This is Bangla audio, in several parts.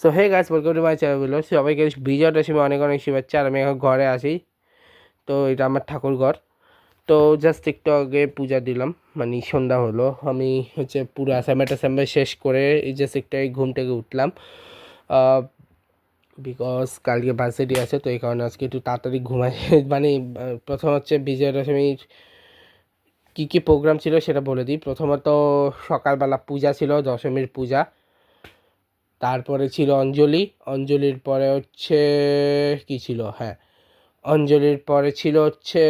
সো হে গাছ ওয়েলকাম টু মাই চ্যানেল সবাইকে বিজয় দশমী অনেক অনেক শুভেচ্ছা, আর আমি এখন ঘরে আসি তো, এটা আমার ঠাকুর ঘর। তো জাস্ট একটু আগে পূজা দিলাম মানে সন্ধ্যা হলো। আমি হচ্ছে পুরো অ্যাসাইনমেন্ট অ্যাসাইনমেন্ট শেষ করে এই জাস্ট একটু ঘুম থেকে উঠলাম। বিকজ কালকে ভার্সিটি আছে, তো এই কারণে আজকে একটু তাড়াতাড়ি ঘুমাই। মানে প্রথম হচ্ছে বিজয়া দশমীর কী কী প্রোগ্রাম ছিল সেটা বলে দিই। প্রথমত সকালবেলা পূজা ছিল, দশমীর পূজা। তারপরে ছিল অঞ্জলি। অঞ্জলির পরে হচ্ছে, কি ছিল? হ্যাঁ। অঞ্জলির পরে ছিল হচ্ছে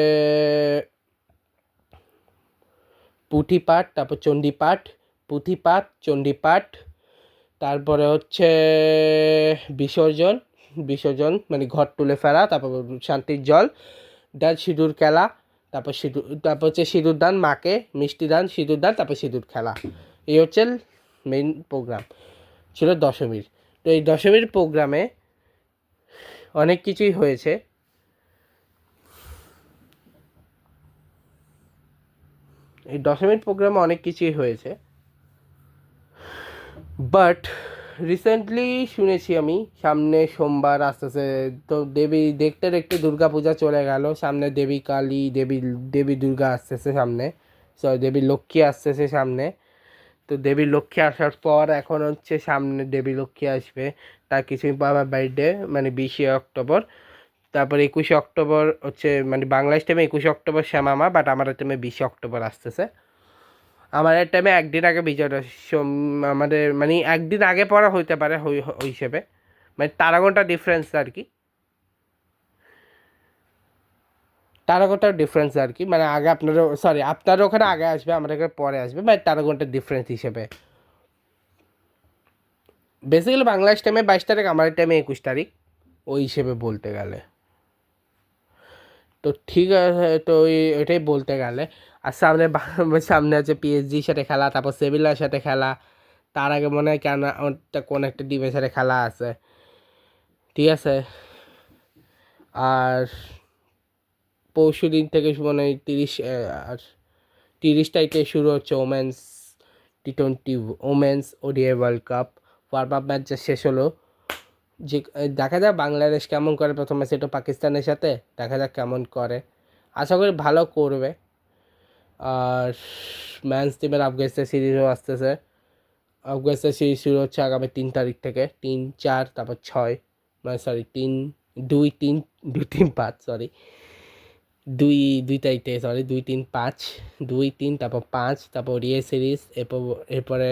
পুঁথিপাঠ, তারপর চণ্ডীপাঠ, পুঁথিপাঠ, চণ্ডীপাঠ, তারপরে হচ্ছে বিসর্জন বিসর্জন মানে ঘর তুলে ফেলা, তারপর শান্তির জল, ডাল, সিঁদুর, খেলা, তারপর সিঁদুর, তারপর হচ্ছে সিঁদুর দান, মাকে মিষ্টি দান, সিঁদুর দান, তারপর সিঁদুর খেলা। এই হচ্ছে মেইন প্রোগ্রাম ছিল দশমীর। তো এই দশমীর প্রোগ্রামে অনেক কিছুই হয়েছে। এই দশমীর প্রোগ্রামে অনেক কিছুই হয়েছে। বাট রিসেন্টলি শুনেছি আমি, সামনে সোমবার আসতেছে তো দেবী দেখতে দেখতে দুর্গা পূজা চলে গেল। সামনে দেবী কালী, দেবী দেবী দুর্গা আসতেছে সামনে। সরি দেবী লক্ষ্মী আসতেছে সামনে। তো দেবী লক্ষ্মী আসার পর এখন হচ্ছে সামনে দেবী লক্ষ্মী আসবে। তার কিছুদিন পর আমার বার্থডে মানে বিশে অক্টোবর। তারপর একুশে অক্টোবর হচ্ছে মানে বাংলাদেশ টাইমে একুশে অক্টোবর শ্যামামা বাট আমার টাইমে বিশে অক্টোবর আসতেছে। আমাদের টাইমে একদিন আগে বিজয় আমাদের মানে একদিন আগে পড়া হইতে পারে হিসেবে। মানে তারা ঘণ্টা ডিফারেন্স আর কি। তারা ডিফারেন্স আর কি। মানে আগে আপনারও সরি আপনার ওখানে আগে আসবে আমার এখানে পরে আসবে মানে তারা ডিফারেন্স হিসেবে। বেসিক্যালি বাংলাদেশ টাইমে বাইশ তারিখ আমার টাইমে একুশ তারিখ, ওই হিসেবে বলতে গেলে। তো ঠিক আছে, তো ওই, ওইটাই বলতে গেলে। আর সামনে সামনে আছে পিএসজির সাথে খেলা, তারপর সেভিলার সাথে খেলা। তার আগে মনে হয় কেন কোন একটা টিমের সাথে খেলা আছে। ঠিক আছে? আর পরশু দিন থেকে মনে তিরিশ আর তিরিশ তারিখে শুরু হচ্ছে women's T twenty women's ODI world cup. Warm up match শেষ হলো, যে দেখা যাক বাংলাদেশ কেমন করে প্রথম ম্যাচ এটা পাকিস্তানের সাথে, দেখা যাক কেমন করে। আশা করি ভালো করবে। আর ম্যান্স টিমের আফগানিস্তান সিরিজও আসতেছে। আফগানিস্তান সিরিজ শুরু হচ্ছে আগামী তিন তারিখ থেকে, তিন, চার, তারপর ছয় মানে সরি তিন, দুই তিন দুই তিন, পাঁচ সরি দুই দুই তারিখ সরি দুই, তিন, পাঁচ, দুই, তিন, তারপর পাঁচ, তারপর রিয়ে সিরিজ এরপর, এরপরে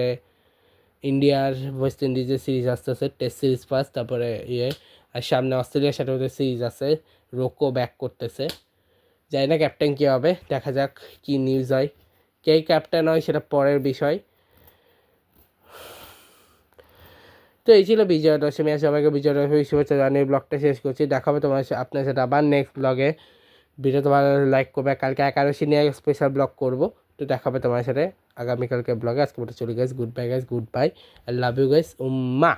ইন্ডিয়ার ওয়েস্ট ইন্ডিজের সিরিজ আসতেছে টেস্ট সিরিজ ফার্স্ট তারপরে ইয়ে আর সামনে অস্ট্রেলিয়ার সাথে ওদের সিরিজ আছে রোকো ব্যাক করতেছে। জানি না ক্যাপ্টেন কী হবে, দেখা যাক কী নিউজ হয়। কে ক্যাপ্টেন হয় সেটা পরের বিষয়। তো এই ছিল বিজয় দশমী, আর সবাইকে বিজয় দশমী শুভেচ্ছা জানিয়ে ব্লগটা শেষ করছি। দেখাবে তোমার আপনার সাথে আবার নেক্সট ব্লগে ভিডিও তোমার লাইক করবে। কালকে একাদশী নিয়ে স্পেশাল ব্লগ করব। তো দেখা দেখাবে তোমার সাথে। আগামীকালকে ব্লগে আজকে মতো চলে গেছে। Good bye guys good bye I love you guys Umma.